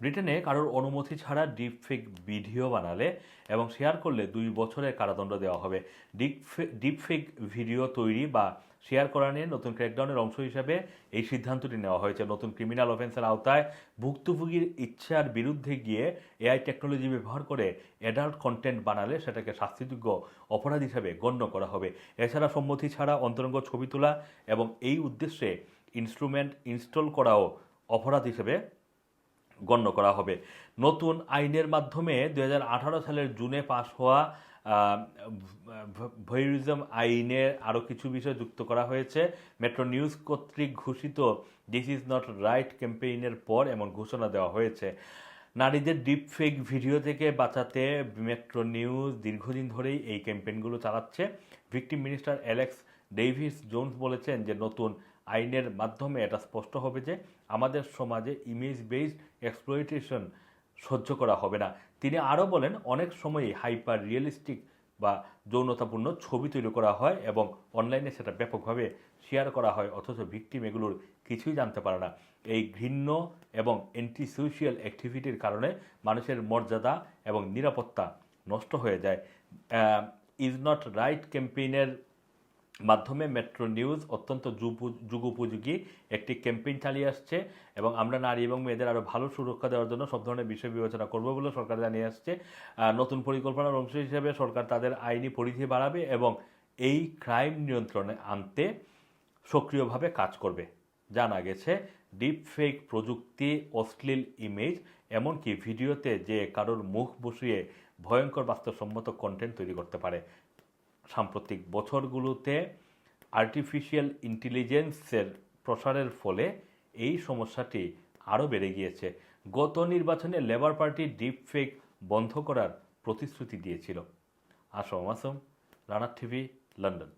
ব্রিটেনে কারোর অনুমতি ছাড়া ডিপ ডিপফেক ভিডিও বানালে এবং শেয়ার করলে দুই বছরের কারাদণ্ড দেওয়া হবে। ডিপ ডিপফেক ভিডিও তৈরি বা শেয়ার করা নিয়ে নতুন ক্র্যাকডাউনের অংশ হিসাবে এই সিদ্ধান্তটি নেওয়া হয়েছে। নতুন ক্রিমিনাল অফেন্সের আওতায় ভুক্তভোগীর ইচ্ছার বিরুদ্ধে গিয়ে এআই টেকনোলজি ব্যবহার করে অ্যাডাল্ট কন্টেন্ট বানালে সেটাকে শাস্তিযোগ্য অপরাধ হিসাবে গণ্য করা হবে। এছাড়া সম্মতি ছাড়া অন্তরঙ্গ ছবি তোলা এবং এই উদ্দেশ্যে ইনস্ট্রুমেন্ট ইনস্টল করাও অপরাধ হিসেবে গণ্য করা হবে। নতুন আইনের মাধ্যমে দু হাজার আঠারো সালের জুনে পাশ হওয়া ভয়েরিজম আইনের আরও কিছু বিষয় যুক্ত করা হয়েছে। মেট্রো নিউজ কর্তৃক ঘোষিত দিস ইজ নট রাইট ক্যাম্পেইনের পর এমন ঘোষণা দেওয়া হয়েছে। নারীদের ডিপ ফেক ভিডিও থেকে বাঁচাতে মেট্রো নিউজ দীর্ঘদিন ধরেই এই ক্যাম্পেইনগুলো চালাচ্ছে। Victim minister Alex Davies Jones বলেছেন যে নতুন আইনের মাধ্যমে এটা স্পষ্ট হবে যে আমাদের সমাজে ইমেজ বেসড এক্সপ্লয়টেশন সহ্য করা হবে না। তিনি আরও বলেন, অনেক সময়ই হাইপার রিয়েলিস্টিক বা যৌনতাপূর্ণ ছবি তৈরি করা হয় এবং অনলাইনে সেটা ব্যাপকভাবে শেয়ার করা হয়, অথচ ভিকটিম এগুলোর কিছুই জানতে পারে না। এই ঘৃণ্য এবং অ্যান্টি সোশিয়াল অ্যাক্টিভিটির কারণে মানুষের মর্যাদা এবং নিরাপত্তা নষ্ট হয়ে যায়। ইজ নট রাইট ক্যাম্পেইনের মাধ্যমে মেট্রো নিউজ অত্যন্ত যুগোপযোগী একটি ক্যাম্পেইন চালিয়ে আসছে এবং আমরা নারী এবং মেয়েদের আরও ভালো সুরক্ষা দেওয়ার জন্য সব ধরনের বিষয় বিবেচনা করব বলে সরকার জানিয়ে আসছে। নতুন পরিকল্পনার অংশ হিসেবে সরকার তাদের আইনি পরিধি বাড়াবে এবং এই ক্রাইম নিয়ন্ত্রণে আনতে সক্রিয়ভাবে কাজ করবে। জানা গেছে ডিপ ফেক প্রযুক্তি অশ্লীল ইমেজ, এমনকি ভিডিওতে যে কারোর মুখ বসিয়ে ভয়ঙ্কর বাস্তবসম্মত কন্টেন্ট তৈরি করতে পারে। সাম্প্রতিক বছরগুলোতে আর্টিফিশিয়াল ইন্টেলিজেন্সের প্রসারের ফলে এই সমস্যাটি আরও বেড়ে গিয়েছে। গত নির্বাচনে লেবার পার্টি ডিপ ফেক বন্ধ করার প্রতিশ্রুতি দিয়েছিল। আসম আসম রানার টিভি, লন্ডন।